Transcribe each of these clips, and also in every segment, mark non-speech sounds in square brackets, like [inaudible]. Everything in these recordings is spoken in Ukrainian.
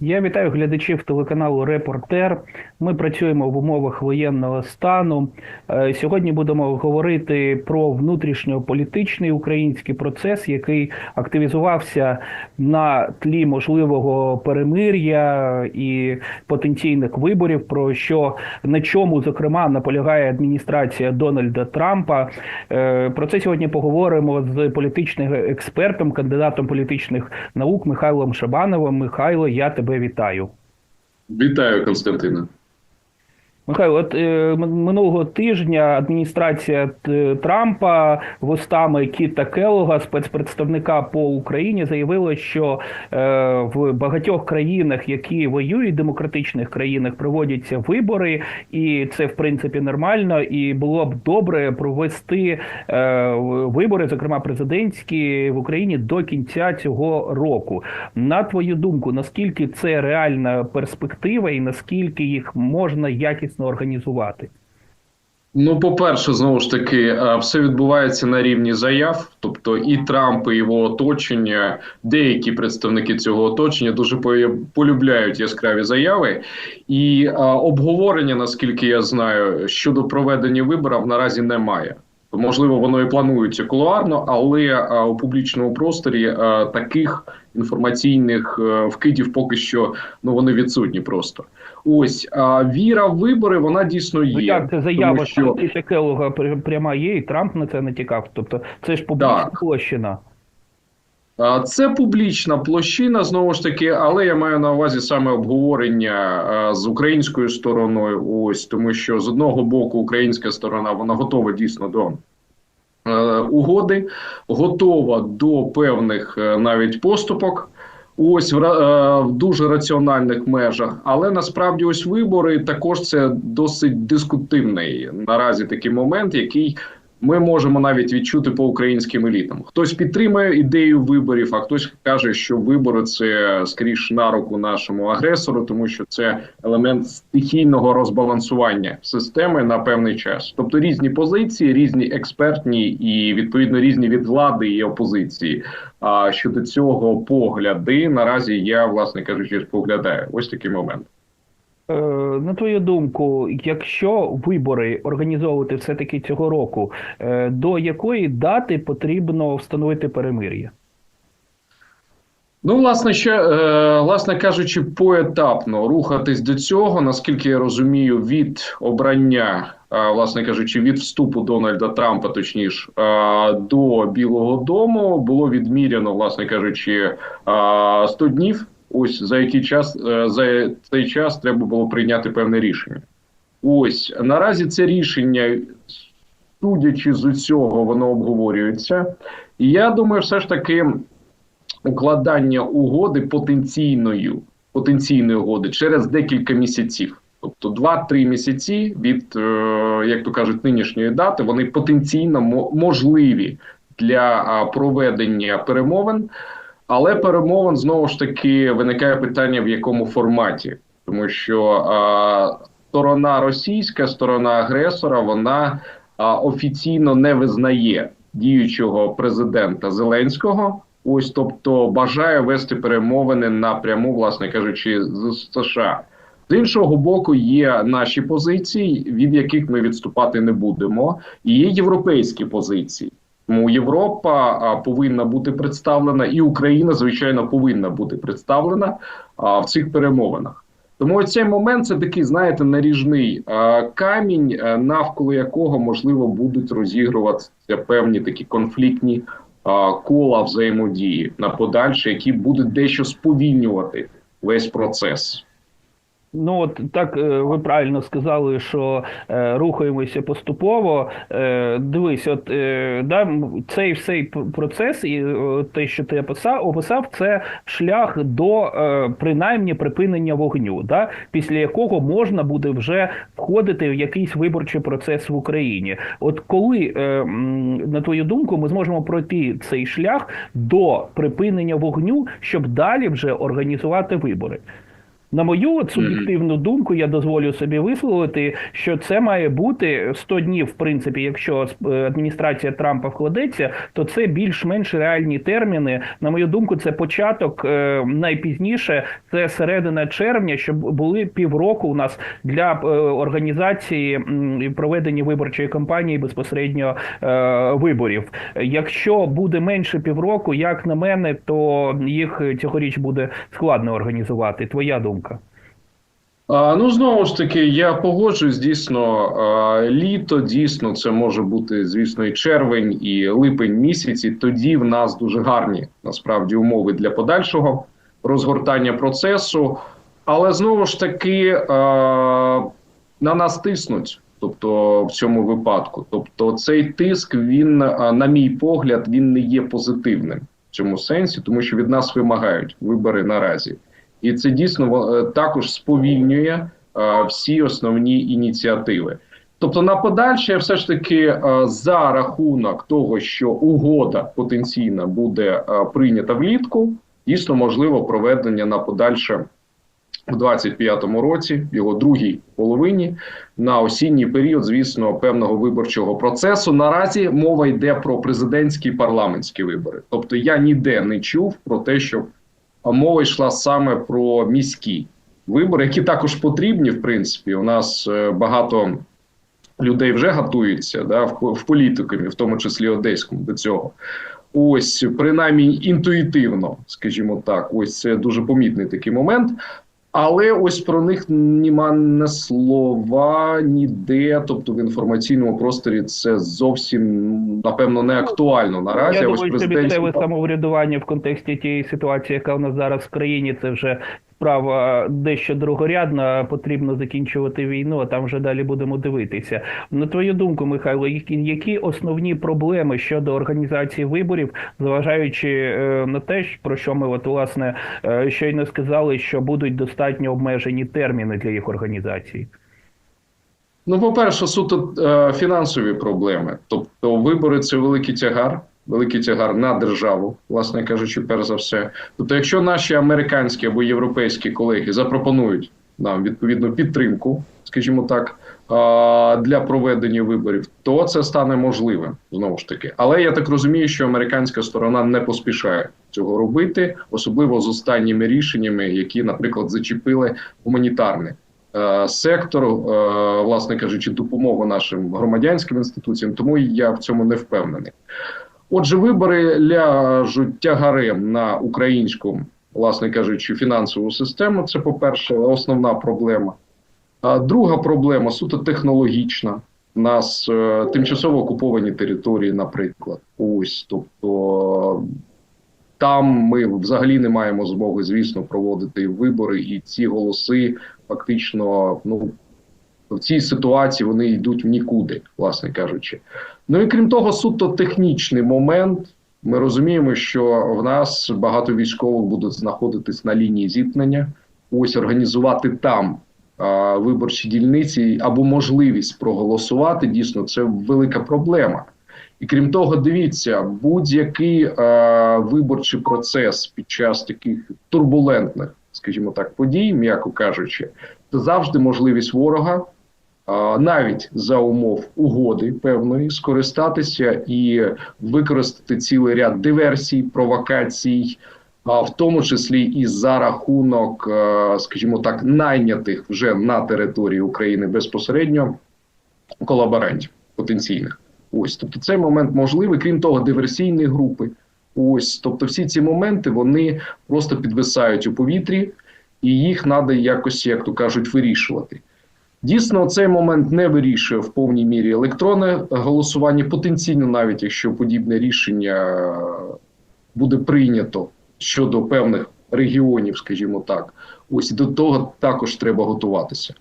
Я вітаю глядачів телеканалу Репортер. Ми працюємо в умовах воєнного стану. Е, Сьогодні будемо говорити про внутрішньополітичний український процес, який активізувався на тлі можливого перемир'я і потенційних виборів. Про що на чому зокрема наполягає адміністрація Дональда Трампа. Е, Про це сьогодні поговоримо з політичним експертом, кандидатом політичних наук Михайлом Шабановим. Михайло, я тебе вітаю. Вітаю, Константина. Михайло, от е, минулого тижня адміністрація Трампа вустами Кіта Келлога, спецпредставника по Україні, заявила, що е, в багатьох країнах, які воюють, демократичних країнах, проводяться вибори, і це в принципі нормально. І було б добре провести е, вибори, зокрема президентські в Україні до кінця цього року. На твою думку, наскільки це реальна перспектива, і наскільки їх можна якісно організувати? Ну, по-перше, знову ж таки, е, все відбувається на рівні заяв. Тобто, і Трамп, і його оточення, деякі представники цього оточення дуже полюбляють яскраві заяви. І е, обговорення, наскільки я знаю, щодо проведення виборів наразі немає. Можливо, воно і планується кулуарно, але е, у публічному просторі е, таких інформаційних вкидів поки що ну вони відсутні просто. Ось а віра в вибори, вона дійсно є. Ну як це заява що... Кіта Келлога пряма є, і Трамп на це натякав. Тобто це ж публічна Так. площина. Це публічна площина, знову ж таки, але я маю на увазі саме обговорення з українською стороною. Ось тому, що з одного боку українська сторона вона готова дійсно до е, угоди, готова до певних е, навіть поступок. Ось в, е, в дуже раціональних межах, але насправді ось вибори також це досить дискутивний наразі такий момент, який ми можемо навіть відчути по українським елітам. Хтось підтримує ідею виборів, а хтось каже, що вибори це скоріш на руку нашому агресору, тому що це елемент стихійного розбалансування системи на певний час. Тобто різні позиції, різні експертні і відповідно різні від влади і опозиції. А щодо цього погляди наразі я, власне кажучи, споглядаю. Ось такий момент. Е, на твою думку, якщо вибори організовувати все-таки цього року, е, до якої дати потрібно встановити перемир'я? Ну, власне, ще е, власне кажучи, поетапно рухатись до цього, наскільки я розумію, від обрання, власне кажучи, від вступу Дональда Трампа, точніше, до Білого Дому було відміряно, власне кажучи, е, 100 днів. Ось за який час е, за цей час треба було прийняти певне рішення. Ось наразі це рішення, судячи з усього, воно обговорюється. І я думаю, все ж таки укладання угоди потенційною потенційної угоди через декілька місяців. Тобто 2-3 місяці від, е, як то кажуть, нинішньої дати вони потенційно мо- можливі для проведення перемовин. Але перемовин знову ж таки виникає питання в якому форматі, тому що а, сторона російська, сторона агресора, вона а, офіційно не визнає діючого президента Зеленського. Ось, тобто, бажає вести перемовини напряму, власне кажучи, з США. З іншого боку, є наші позиції, від яких ми відступати не будемо, і є європейські позиції. Тому Європа повинна бути представлена, і Україна, звичайно, повинна бути представлена в цих перемовинах. Тому цей момент це такий, знаєте, наріжний камінь, навколо якого можливо будуть розігруватися певні такі конфліктні кола взаємодії на подальше, які будуть дещо сповільнювати весь процес. Ну от так е, ви правильно сказали, що е, рухаємося поступово. Е, дивись, от е, да, цей всей процес і е, те, що ти описав, описав, це шлях до е, принаймні припинення вогню, да, після якого можна буде вже входити в якийсь виборчий процес в Україні. От коли, е, на твою думку, ми зможемо пройти цей шлях до припинення вогню, щоб далі вже організувати вибори. На мою от суб'єктивну думку, я дозволю собі висловити, що це має бути 100 днів, в принципі, якщо е, адміністрація Трампа вкладеться, то це більш-менш реальні терміни. На мою думку, це початок е, найпізніше, це середина червня, щоб були півроку у нас для е, організації і проведення виборчої кампанії безпосередньо виборів. Якщо буде менше півроку, як на мене, то їх цьогоріч буде складно організувати. Твоя думка? А, ну знову ж таки, я погоджуюсь, дійсно, а, літо дійсно це може бути, звісно, і червень, і липень місяці. Тоді в нас дуже гарні насправді умови для подальшого розгортання процесу. Але знову ж таки а, на нас тиснуть. Тобто в цьому випадку, тобто цей тиск, він, на мій погляд, він не є позитивним в цьому сенсі, тому що від нас вимагають вибори наразі. І це дійсно е, також сповільнює е, всі основні ініціативи. Тобто, на подальше, все ж таки, е, за рахунок того, що угода потенційна буде прийнята влітку, дійсно можливо проведення на подальше в 25-му році, його другій половині, на осінній період, звісно, певного виборчого процесу. Наразі мова йде про президентські і парламентські вибори. Тобто, я ніде не чув про те, що а мова йшла саме про міські вибори, які також потрібні. В принципі, у нас е, багато людей вже готуються да, в, політикумі, в тому числі одеському, до цього. Ось, принаймні інтуїтивно, скажімо так, ось це дуже помітний такий момент. Але ось про них нема не слова ніде. Тобто в інформаційному просторі це зовсім напевно не актуально наразі. Я ось думаю, що президентські- місцеве самоврядування в контексті тієї ситуації, яка у нас зараз в країні, це вже справа дещо другорядна. Потрібно закінчувати війну, а там вже далі будемо дивитися. На твою думку, Михайло, які, основні проблеми щодо організації виборів, зважаючи е, на те, про що ми от власне е, щойно сказали, що будуть достатньо обмежені терміни для їх організації? Ну, по-перше, суто е, фінансові проблеми. Тобто, вибори це великий тягар, великий тягар на державу, власне кажучи, перш за все. Тобто, якщо наші американські або європейські колеги запропонують нам відповідну підтримку, скажімо так, для проведення виборів, то це стане можливим знову ж таки. Але я так розумію, що американська сторона не поспішає цього робити, особливо з останніми рішеннями, які, наприклад, зачепили гуманітарне е, сектор, е, власне кажучи, допомогу нашим громадянським інституціям. Тому я в цьому не впевнений. Отже, вибори ляжуть тягарем на українську, власне кажучи, фінансову систему. Це, по-перше, основна проблема. А друга проблема суто технологічна. У нас е, тимчасово окуповані території, наприклад. Ось, тобто там ми взагалі не маємо змоги, звісно, проводити вибори, і ці голоси фактично ну, в цій ситуації вони йдуть в нікуди, власне кажучи. Ну і крім того, суто технічний момент. Ми розуміємо, що в нас багато військових будуть знаходитись на лінії зіткнення. Ось організувати там а, виборчі дільниці або можливість проголосувати. Дійсно, це велика проблема. І крім того, дивіться, будь-який виборчий процес під час таких турбулентних, скажімо так, подій, м'яко кажучи, це завжди можливість ворога, навіть за умов угоди певної, скористатися і використати цілий ряд диверсій, провокацій, а в тому числі і за рахунок, е, скажімо так, найнятих вже на території України безпосередньо колаборантів потенційних. Ось, тобто, цей момент можливий. Крім того, диверсійні групи. Ось, тобто, всі ці моменти вони просто підвисають у повітрі, і їх треба якось, як то кажуть, вирішувати. Дійсно, цей момент не вирішує в повній мірі електронне голосування. Потенційно, навіть якщо подібне рішення буде прийнято щодо певних регіонів, скажімо так, ось до того також треба готуватися.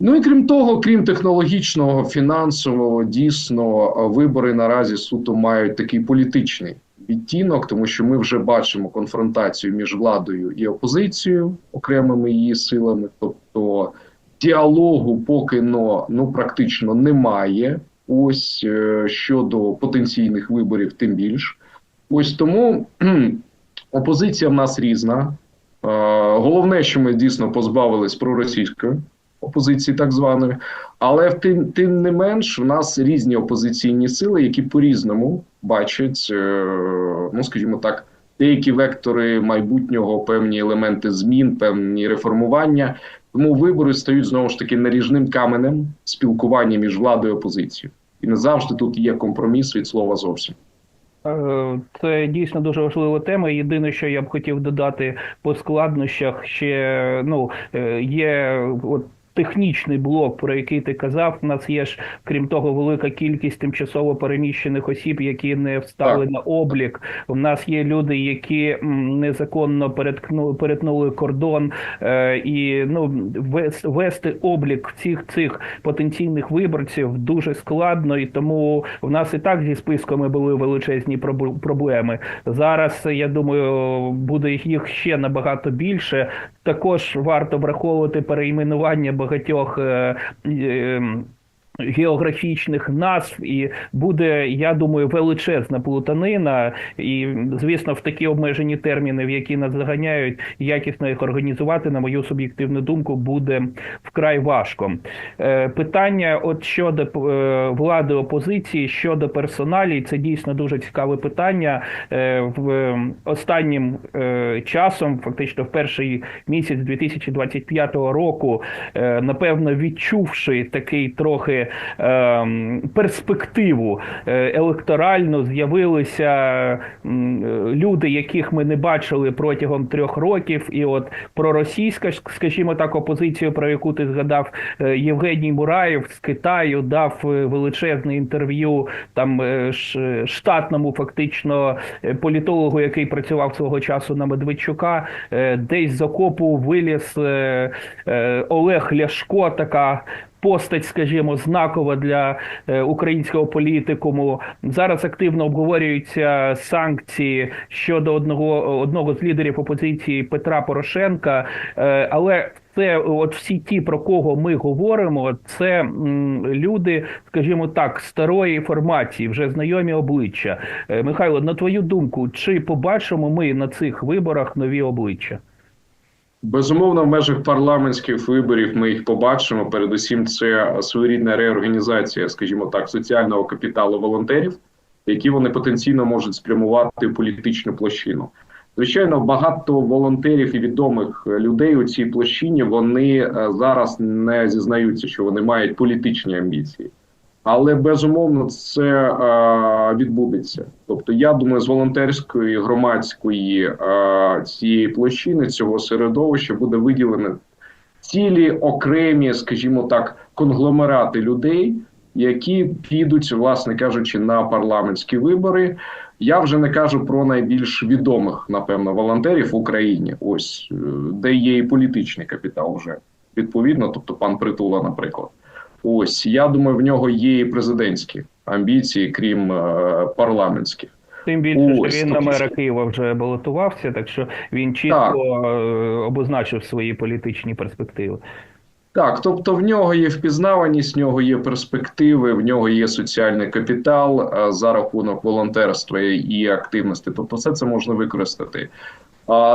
Ну і крім того, крім технологічного, фінансового, дійсно, вибори наразі суто мають такий політичний відтінок, тому що ми вже бачимо конфронтацію між владою і опозицією, окремими її силами. Тобто діалогу поки но, ну практично немає. Ось е, щодо потенційних виборів, тим більш. Ось тому [clears throat] опозиція в нас різна. Головне, що ми дійсно позбавились проросійської опозиції, так званої, але тим, тим не менш, в нас різні опозиційні сили, які по-різному бачать, е, ну скажімо так, деякі вектори майбутнього, певні елементи змін, певні реформування. Тому вибори стають знову ж таки наріжним каменем спілкування між владою і опозицією. І не завжди тут є компроміс від слова зовсім. Е, Це дійсно дуже важлива тема. Єдине, що я б хотів додати по складнощах, ще ну е, є от. Технічний блок, про який ти казав, у нас є ж, крім того, велика кількість тимчасово переміщених осіб, які не встали Так. на облік. У нас є люди, які незаконно переткнули, перетнули кордон, е, і ну вес- вести облік всіх цих потенційних виборців дуже складно, і тому в нас і так зі списками були величезні проблеми. Зараз я думаю, буде їх ще набагато більше. Також варто враховувати перейменування багатьох. Географічних назв і буде, я думаю, величезна плутанина, і звісно, в такі обмежені терміни, в які нас заганяють, якісно їх організувати, на мою суб'єктивну думку, буде вкрай важко. Е, Питання, от щодо е, влади опозиції, щодо персоналій, це дійсно дуже цікаве питання. Е, В останнім часом, фактично, в перший місяць 2025 року, напевно, відчувши такий трохи перспективу е, електоральну, з'явилися люди, яких ми не бачили протягом трьох років, і от проросійська, скажімо так, опозиція, про яку ти згадав, е, Євгеній Мураєв з Китаю дав е, величезне інтерв'ю там штатному, фактично політологу, який працював свого часу на Медведчука, десь з окопу виліз Олег Ляшко, така. Постать, скажімо, знакова для е, українського політикуму. Зараз активно обговорюються санкції щодо одного одного з лідерів опозиції Петра Порошенка. Е, але це от всі ті, про кого ми говоримо, це люди, скажімо так, старої формації, вже знайомі обличчя. Е, Михайло, на твою думку, чи побачимо ми на цих виборах нові обличчя? Безумовно, в межах парламентських виборів ми їх побачимо. Передусім, це своєрідна реорганізація, скажімо так, соціального капіталу волонтерів, які вони потенційно можуть спрямувати в політичну площину. Звичайно, багато волонтерів і відомих людей у цій площині вони е, зараз не зізнаються, що вони мають політичні амбіції. Але безумовно це е, відбудеться. Тобто, я думаю, з волонтерської громадської е, цієї площини цього середовища буде виділено цілі окремі, скажімо так, конгломерати людей, які підуть, власне кажучи, на парламентські вибори. Я вже не кажу про найбільш відомих, напевно, волонтерів в Україні. Ось е, де є і політичний капітал вже відповідно, тобто пан Притула, наприклад. Ось я думаю, в нього є і президентські амбіції, крім е, парламентських. Тим більше, Ось, що він на тобто- мера Києва вже балотувався, так що він чітко е, обозначив свої політичні перспективи. Так, тобто в нього є впізнаваність, в нього є перспективи, в нього є соціальний капітал за рахунок волонтерства і активності. Тобто, все це можна використати.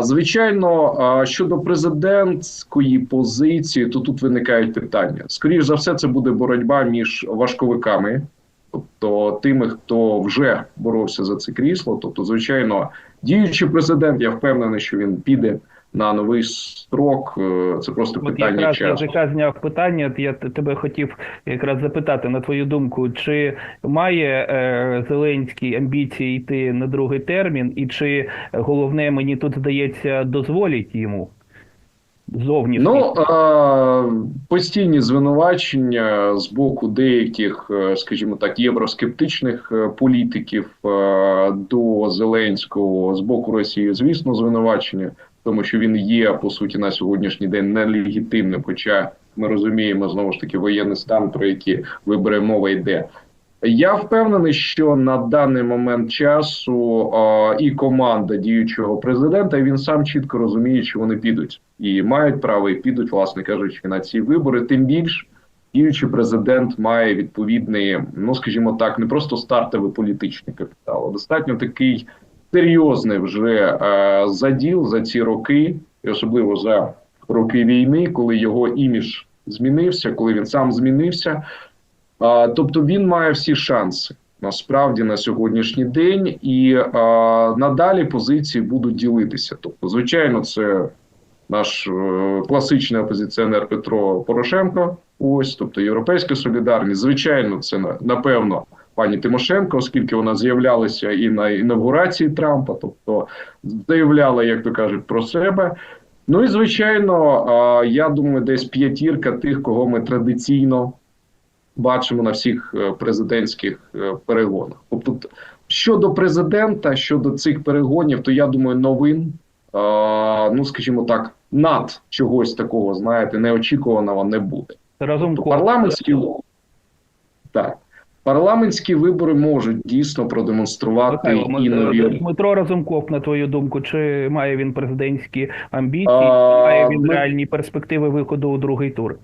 Звичайно, щодо президентської позиції, то тут виникають питання. Скоріше за все, це буде боротьба між важковиками, тобто тими, хто вже боровся за це крісло. Тобто, звичайно, діючий президент, я впевнений, що він піде на новий строк. Е, Це просто От питання якраз часу. язика зняв питання. Я тебе хотів якраз запитати на твою думку, чи має е, Зеленський амбіції йти на другий термін, і чи головне мені тут здається дозволить йому зовнішній? Ну е, постійні звинувачення з боку деяких, е, скажімо так, євроскептичних політиків до Зеленського з боку Росії, звісно, звинувачення, тому що він є по суті на сьогоднішній день нелегітимним. Хоча ми розуміємо знову ж таки воєнний стан, про які вибори мова йде. Я впевнений, що на даний момент часу е, і команда діючого президента він сам чітко розуміє, що вони підуть і мають право, і підуть, власне кажучи, на ці вибори. Тим більш діючий президент має відповідний, ну скажімо так, не просто стартовий політичний капітал, а достатньо такий серйозний вже е, заділ за ці роки і особливо за роки війни, коли його імідж змінився, коли він сам змінився. Тобто він має всі шанси насправді на сьогоднішній день, і надалі позиції будуть ділитися. Тобто, звичайно, це наш е, класичний опозиціонер Петро Порошенко. Ось, тобто європейська солідарність. Звичайно, це напевно пані Тимошенко, оскільки вона з'являлася і на інавгурації Трампа, тобто заявляла, як то кажуть, про себе. Ну і звичайно, я думаю, десь п'ятірка тих, кого ми традиційно бачимо на всіх е, президентських е, перегонах. Тобто, щодо президента, щодо цих перегонів, то я думаю, новин, ну скажімо так, над чогось такого, знаєте, неочікуваного не буде. Разом Тобто парламентські так. Парламентські вибори можуть дійсно продемонструвати і нові Дмитро Разумков, на твою думку, чи має він президентські амбіції, А, чи має він ми- реальні перспективи виходу у другий тур?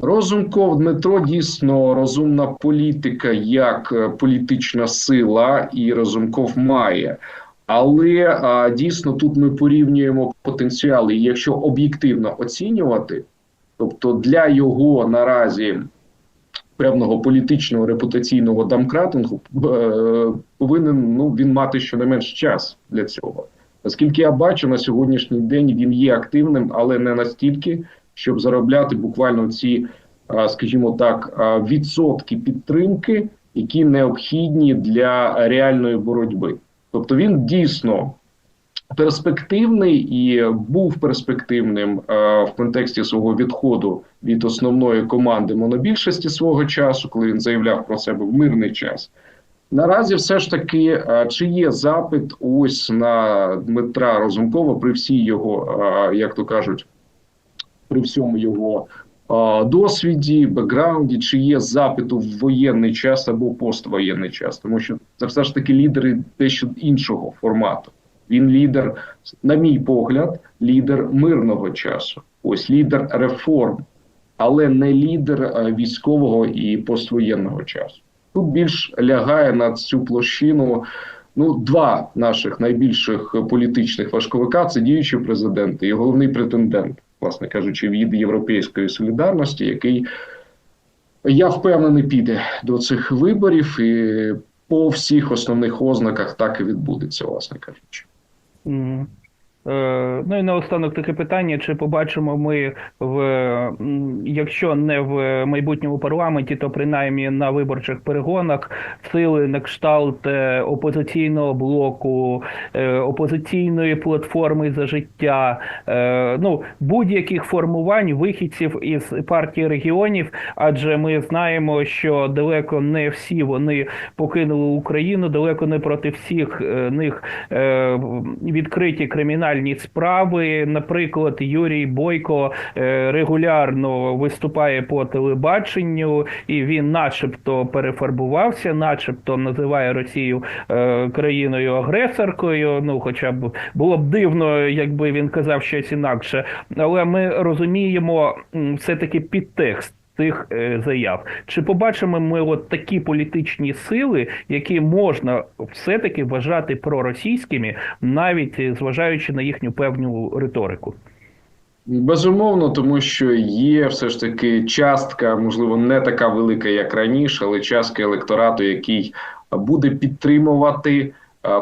Розумков Дмитро дійсно розумна політика як е, політична сила, і Розумков має. Але а, дійсно тут ми порівнюємо потенціали. І якщо об'єктивно оцінювати, тобто для його наразі певного політичного репутаційного дамкратингу е, повинен ну він мати щонайменш час для цього. Оскільки я бачу на сьогоднішній день він є активним, але не настільки, щоб заробляти буквально ці, скажімо так, відсотки підтримки, які необхідні для реальної боротьби. Тобто він дійсно перспективний і був перспективним е, в контексті свого відходу від основної команди монобільшості свого часу, коли він заявляв про себе в мирний час. Наразі все ж таки, е, чи є запит ось на Дмитра Розумкова при всій його, е, як то кажуть, при всьому його досвіді, бекграунді, чи є запит у воєнний час або поствоєнний час, тому що це все ж таки лідери дещо іншого формату. Він лідер, на мій погляд, лідер мирного часу. Ось лідер реформ, але не лідер е, військового і поствоєнного часу. Тут більш лягає на цю площину. Ну, два наших найбільших політичних важковика це діючий президент і головний претендент, власне кажучи, від європейської солідарності, який я впевнений піде до цих виборів, і по всіх основних ознаках так і відбудеться, власне кажучи. Mm-hmm. Е, Ну і наостанок таке питання: чи побачимо ми в якщо не в майбутньому парламенті, то принаймні на виборчих перегонах сили на кшталт е, опозиційного блоку, е, опозиційної платформи за життя, ну будь-яких формувань вихідців із партії регіонів, адже ми знаємо, що далеко не всі вони покинули Україну, далеко не проти всіх них відкриті кримінальні справи. Наприклад, Юрій Бойко е, регулярно виступає по телебаченню, і він, начебто, перефарбувався, начебто називає Росію е, країною агресоркою. Ну, хоча б було б дивно, якби він казав щось інакше, але ми розуміємо все-таки підтекст цих е, заяв. Чи побачимо ми от такі політичні сили, які можна все-таки вважати проросійськими, навіть е, зважаючи на їхню певну риторику? Безумовно, тому що є все ж таки частка, можливо, не така велика, як раніше, але частка електорату, який буде підтримувати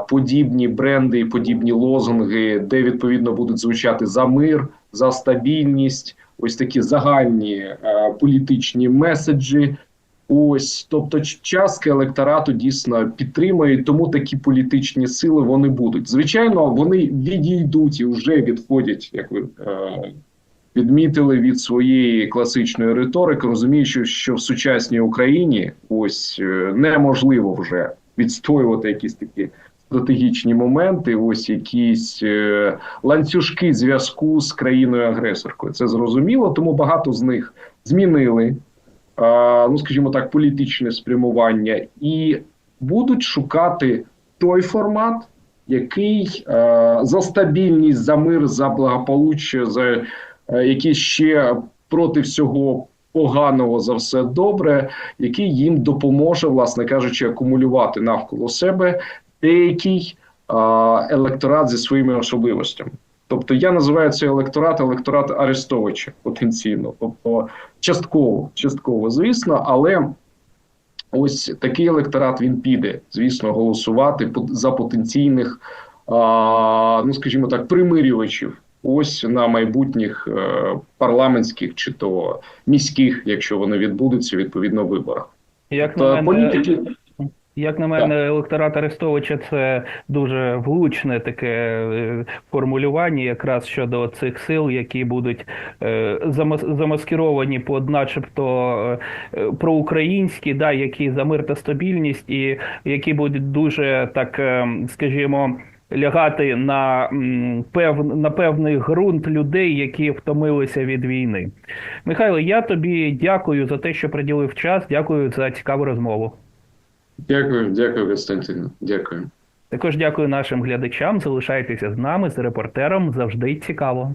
подібні бренди подібні лозунги, де відповідно будуть звучати за мир, за стабільність, ось такі загальні а, політичні меседжі. Ось, тобто, ч- частка електорату дійсно підтримує, тому такі політичні сили вони будуть. Звичайно, вони відійдуть і вже відходять, як ви е, відмітили від своєї класичної риторики, розуміючи, що в сучасній Україні ось е, неможливо вже відстоювати якісь такі стратегічні моменти, ось якісь е, ланцюжки зв'язку з країною агресоркою. Це зрозуміло, тому багато з них змінили ну скажімо так, політичне спрямування, і будуть шукати той формат, який е, за стабільність, за мир, за благополуччя, за е, який ще проти всього поганого за все добре, який їм допоможе, власне кажучи, акумулювати навколо себе деякий електорат зі своїми особливостями. Тобто я називаю цей електорат електорат Арестовича потенційно, тобто частково, частково, звісно, але ось такий електорат він піде, звісно, голосувати за потенційних, а, ну скажімо так, примирювачів. Ось на майбутніх е, парламентських чи то міських, якщо вони відбудуться, відповідно виборах. Як Та на мене, політики Як на мене, електорат Арестовича це дуже влучне таке е, формулювання, якраз щодо цих сил, які будуть е, замас- замаскировані під начебто е, проукраїнські, да, які за мир та стабільність, і які будуть дуже так, скажімо. Лягати на пев, на певний ґрунт людей, які втомилися від війни. Михайло, я тобі дякую за те, що приділив час. Дякую за цікаву розмову. Дякую, дякую, Константине. Дякую. Також дякую нашим глядачам. Залишайтеся з нами з репортером. Завжди цікаво.